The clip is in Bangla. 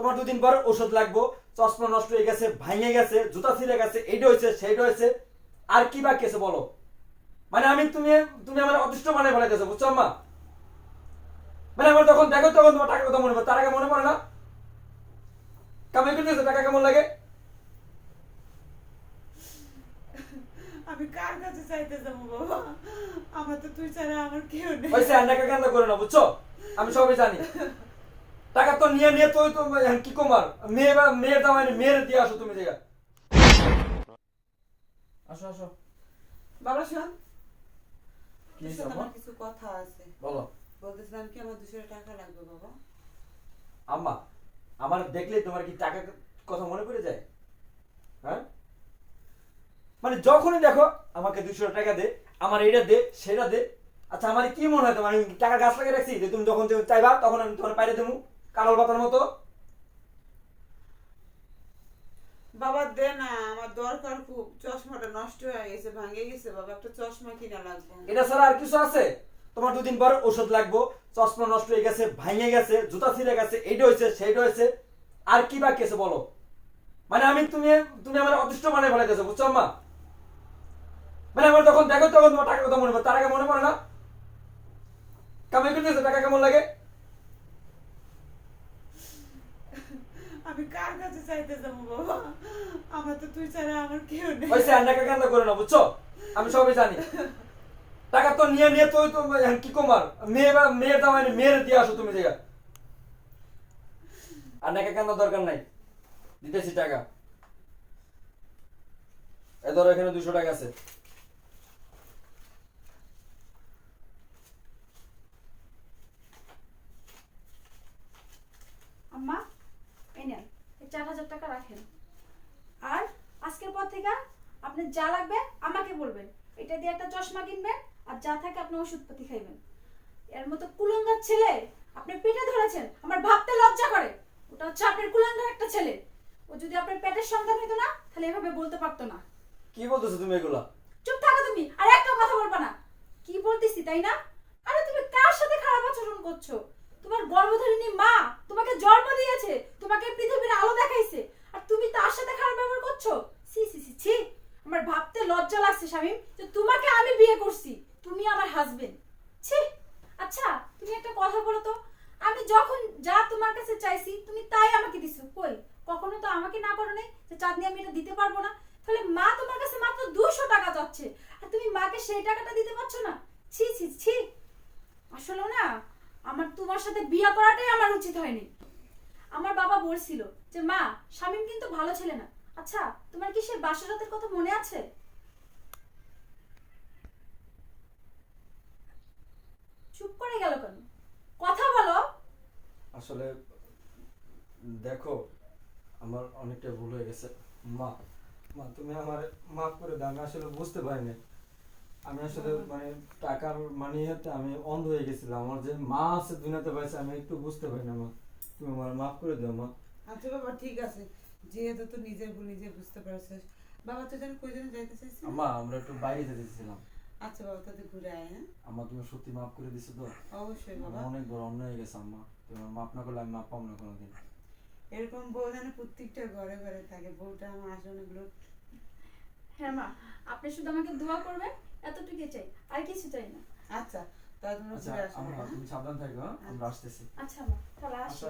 তোমার দুদিন পর ওষুধ লাগবো চশমা নষ্ট হয়ে গেছে ভাঙে গেছে জুতা ছিঁড়ে গেছে এইটা হয়েছে সেইটা হয়েছে। আর কি বাকি আছে বলো? মানে আমি তুমি তুমি আমার অদৃষ্ট মানে ফেলাইতেছো বুঝছ আম্মা? মানে আমার তখন দেখো তখন তোমার টাকার কথা মনে পড়ে তার আগে মনে পড়ে না? কামাই করতেছে টাকা কেমন লাগে? আমি কার কাছে চাইতে যাব বাবা? আমার তো তুই ছাড়া আমার কেউ নেই। ওই স্যান্ডা কান্দা করে না বুঝছ? আমি সবই জানি। টাকা তো নিয়ে নিয়ে তুই তো কি কুমার মেয়ে বা মেয়ের দাম আনি মেয়ের দিয়ে আসো তুমি জায়গা আসো আসো। বাবা শোন। কিছু কথা আছে। বলো। বলতেছিলাম কি আমার দুশো টাকা লাগবে বাবা। আম্মা আমার দেখলেই তোমার কি টাকা কথা মনে পড়ে যায়? হ্যাঁ? মানে যখনই দেখো আমাকে দুশো টাকা দে আমার এটা দে সেটা দে। আচ্ছা আমার কি মনে হয় তোমার? আমি টাকা গাছ লাগিয়ে রাখছি? যে তুমি যখন তুমি চাইবা তখন আমি তোমার বাইরে দেবো। কালোর পাতার মতো? বাবা দে না আমার দরকার খুব। চশমাটা নষ্ট হয়ে গেছে ভাঙে গেছে। বাবা একটা চশমা কিনা লাগবে। এটা ছাড়া আর কিছু আছে? তোমার দুদিন পর ওষুধ লাগবো। চশমা নষ্ট হয়ে গেছে ভাঙে গেছে জুতা ছিঁড়ে গেছে এইটা হয়েছে সেইটা হয়েছে। আর কি বাকি আছে বলো? মানে আমি তুমি তুমি আমার অদৃষ্ট মানে ফেলাইতেছো বুঝছ আম্মা? মানে আমার তখন দেখো তখন তোমার টাকার কথা মনে পড়ে তার আগে মনে পড়ে না? কামাই করতেছে টাকা কেমন লাগে? আমি কার কাছে চাইতে যাব বাবা? আমার তো তুই ছাড়া আমার কেউ নেই। ওই স্যান্ডা কান্দা করে না, বুঝছ? আমি সবই জানি। টাকা তো নিয়ে নিয়ে তুই তো কি কুমার মেয়ে বা মেয়ের দাম মেয়ের দিয়ে আসো তুমি জায়গা আর নাকা কান্দার দরকার নাই। দিতেছি টাকা। এ ধরো এখানে দুশো টাকা আছে। টাকা রাখেন। আর আজকের পর থেকে আপনি যা লাগবে আমাকে বলবেন। এটা দিয়ে একটা চশমা কিনবেন আর যা থাকে আপনি ওষুধপাতি খাইবেন। এর মতো কুলঙ্গার ছেলে আপনি পেটে ধরেছেন আমার ভাবতে লজ্জা করে। ওটা হচ্ছে আপনার কুলঙ্গার একটা ছেলে। ও যদি আপনার পেটের সন্তান হতো না তাহলে এভাবে বলতে পারতো না। কি বলতেছো তুমি এগুলা? চুপ থাকো তুমি আর একটা কথা বলবা না। কি বলতেছি তাই না? আরে তুমি কার সাথে খারাপ আচরণ করছ? তোমার গর্ভধারিণী মা তোমাকে জন্ম দিয়েছে, তোমাকে পৃথিবীর আলো দেখাইছে, আর তুমি তার সাথে খারাপ ব্যবহার করছ? সি সি সি ছি। আমার ভাবতে লজ্জা লাগছে, শামিম, যে তোমাকে আমি বিয়ে করছি, তুমি আমার হাজবেন্ড ছি। আচ্ছা তুমি একটা কথা বলো তো, আমি যখন যা তোমার কাছে চাইছি, তুমি তাই আমাকে দিছো, কই? কখনো তো আমাকে না করো নাই যে চাঁদনি আমি এটা দিতে পারব না। তাহলে মা তোমার কাছে মাত্র দুশো টাকা চাচ্ছে, আর তুমি মাকে সেই টাকাটা দিতে পারছ না? ছি ছি ছি। আসলে না আমার তোমার সাথে বিয়ে করাটাই আমার উচিত হয়নি। আমার বাবা বলছিল যে, মা, শামিম কিন্তু ভালো ছেলে না। আচ্ছা তোমার কি সে বাসরাতের কথা মনে আছে? চুপ করে গেল কেন? কথা বলো। আসলে, দেখো, আমার অনেকটা ভুল হয়ে গেছে। মা মা, তুমি আমার মাফ করে দাও, আমি আসলে বুঝতে পারিনি। আমি আসলে মানে টাকার মানে আমি অন্ধ হয়ে গেছিলাম। আমার যে মা আছে দুনিয়াতে পাইছে আমি একটু বুঝতে পারি না মা। তুমি আমার মাফ করে দাও মা। আচ্ছা বাবা ঠিক আছে। যেহেতু তো নিজের ভুল নিজে বুঝতে পারছিস। বাবা তুই যেন কই যেন যাইতে চাইছিস আমা আমরা একটু বাইরে যেতে চেয়েছিলাম আচ্ছা বাবা তাতে ঘুরে আয় হ্যাঁ? আমার তুমি সত্যি মাফ করে দিছো তো? অবশ্যই বাবা। অনেক বড় অন্যায় হয়ে গেছে আম্মা। তুমি মাফ না করলে আমি মাফ পাবো না কোনোদিন। এরকম বউ যেন প্রত্যেকটা ঘরে ঘরে থাকে বউটা আমার আসলে গুলো হ্যাঁ মা আপনি শুধু আমাকে দোয়া করবেন এতটুকুই চাই আর কিছু চাই না। আচ্ছা তাহলে আচ্ছা? তুমি সাবধান থাকো হ্যাঁ? আমরা আসতেছি। আচ্ছা মা তাহলে আসো।